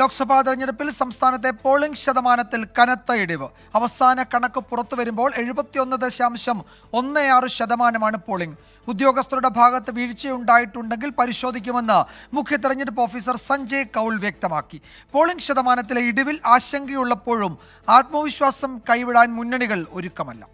ലോക്സഭാ തെരഞ്ഞെടുപ്പിൽ സംസ്ഥാനത്തെ പോളിംഗ് ശതമാനത്തിൽ കനത്ത ഇടിവ്. അവസാന കണക്ക് പുറത്തു വരുമ്പോൾ എഴുപത്തിയൊന്ന് ദശാംശം ഒന്ന് ആറ് ശതമാനമാണ് പോളിംഗ്. ഉദ്യോഗസ്ഥരുടെ ഭാഗത്ത് വീഴ്ചയുണ്ടായിട്ടുണ്ടെങ്കിൽ പരിശോധിക്കുമെന്ന് മുഖ്യ തെരഞ്ഞെടുപ്പ് ഓഫീസർ സഞ്ജയ് കൗൾ വ്യക്തമാക്കി. പോളിംഗ് ശതമാനത്തിലെ ഇടിവിൽ ആശങ്കയുള്ളപ്പോഴും ആത്മവിശ്വാസം കൈവിടാൻ മുന്നണികൾ ഒരുക്കമല്ല.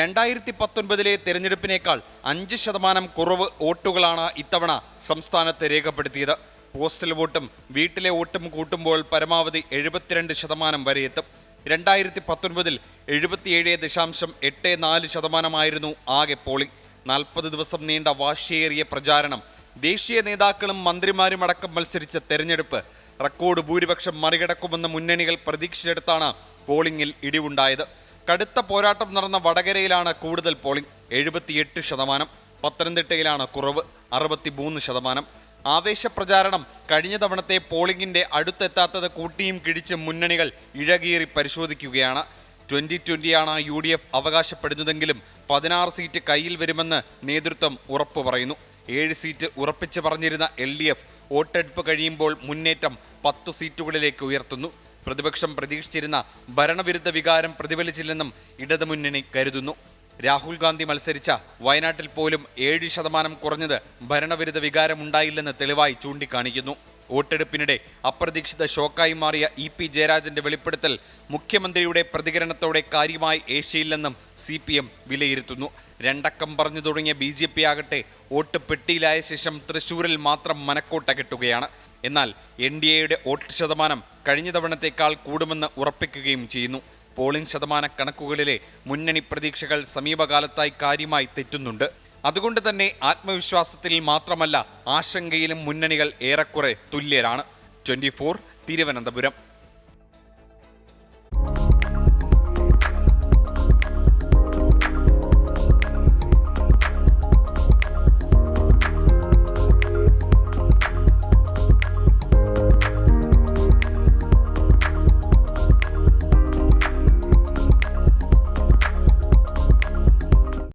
രണ്ടായിരത്തി പത്തൊൻപതിലെ തെരഞ്ഞെടുപ്പിനേക്കാൾ അഞ്ച് ശതമാനം കുറവ് വോട്ടുകളാണ് ഇത്തവണ സംസ്ഥാനത്ത് രേഖപ്പെടുത്തിയത്. പോസ്റ്റൽ വോട്ടും വീട്ടിലെ വോട്ടും കൂട്ടുമ്പോൾ പരമാവധി എഴുപത്തിരണ്ട് ശതമാനം വരെ എത്തും. രണ്ടായിരത്തി പത്തൊൻപതിൽ എഴുപത്തിയേഴ് ദശാംശം എട്ട് നാല് ശതമാനമായിരുന്നു ആകെ പോളിംഗ്. നാൽപ്പത് ദിവസം നീണ്ട വാശിയേറിയ പ്രചാരണം. ദേശീയ നേതാക്കളും മന്ത്രിമാരും അടക്കം മത്സരിച്ച തെരഞ്ഞെടുപ്പ് റെക്കോർഡ് ഭൂരിപക്ഷം മറികടക്കുമെന്ന് മുന്നണികൾ പ്രതീക്ഷിച്ചെടുത്താണ് പോളിംഗിൽ ഇടിവുണ്ടായത്. കടുത്ത പോരാട്ടം നടന്ന വടകരയിലാണ് കൂടുതൽ പോളിംഗ്. എഴുപത്തിയെട്ട് ശതമാനം. പത്തനംതിട്ടയിലാണ് കുറവ്. അറുപത്തിമൂന്ന് ശതമാനം. ആവേശപ്രചാരണം കഴിഞ്ഞ തവണത്തെ പോളിംഗിന്റെ അടുത്തെത്താത്തത് കൂട്ടിയും കിടിച്ച് മുന്നണികൾ ഇഴകീറി പരിശോധിക്കുകയാണ്. ട്വന്റി ട്വന്റിയാണ് യു ഡി എഫ് അവകാശപ്പെടുന്നതെങ്കിലും പതിനാറ് സീറ്റ് കയ്യിൽ വരുമെന്ന് നേതൃത്വം ഉറപ്പു പറയുന്നു. ഏഴ് സീറ്റ് ഉറപ്പിച്ച് പറഞ്ഞിരുന്ന എൽ ഡി എഫ് വോട്ടെടുപ്പ് കഴിയുമ്പോൾ മുന്നേറ്റം പത്തു സീറ്റുകളിലേക്ക് ഉയർത്തുന്നു. പ്രതിപക്ഷം പ്രതീക്ഷിച്ചിരുന്ന ഭരണവിരുദ്ധ വികാരം പ്രതിഫലിച്ചില്ലെന്നും ഇടതുമുന്നണി കരുതുന്നു. രാഹുൽ ഗാന്ധി മത്സരിച്ച വയനാട്ടിൽ പോലും ഏഴ് ശതമാനം കുറഞ്ഞത് ഭരണവിരുദ്ധ വികാരമുണ്ടായില്ലെന്ന് തെളിവായി ചൂണ്ടിക്കാണിക്കുന്നു. വോട്ടെടുപ്പിനിടെ അപ്രതീക്ഷിത ഷോക്കായി മാറിയ ഇ പി ജയരാജന്റെ വെളിപ്പെടുത്തൽ മുഖ്യമന്ത്രിയുടെ പ്രതികരണത്തോടെ കാര്യമായി ഏഷ്യയില്ലെന്നും സി പി എം വിലയിരുത്തുന്നു. രണ്ടക്കം പറഞ്ഞു തുടങ്ങിയ ബി ജെ പി ആകട്ടെ വോട്ട് പെട്ടിയിലായ ശേഷം തൃശൂരിൽ മാത്രം മനക്കോട്ട കെട്ടുകയാണ്. എന്നാൽ എൻ ഡി എയുടെ വോട്ട് ശതമാനം കഴിഞ്ഞ തവണത്തേക്കാൾ കൂടുമെന്ന് ഉറപ്പിക്കുകയും ചെയ്യുന്നു. പോളിംഗ് ശതമാന കണക്കുകളിലെ മുന്നണി പ്രതീക്ഷകൾ സമീപകാലത്തായി കാര്യമായി തെറ്റുന്നുണ്ട്. അതുകൊണ്ട് തന്നെ ആത്മവിശ്വാസത്തിൽ മാത്രമല്ല ആശങ്കയിലും മുന്നണികൾ ഏറെക്കുറെ തുല്യരാണ്. ട്വന്റി തിരുവനന്തപുരം.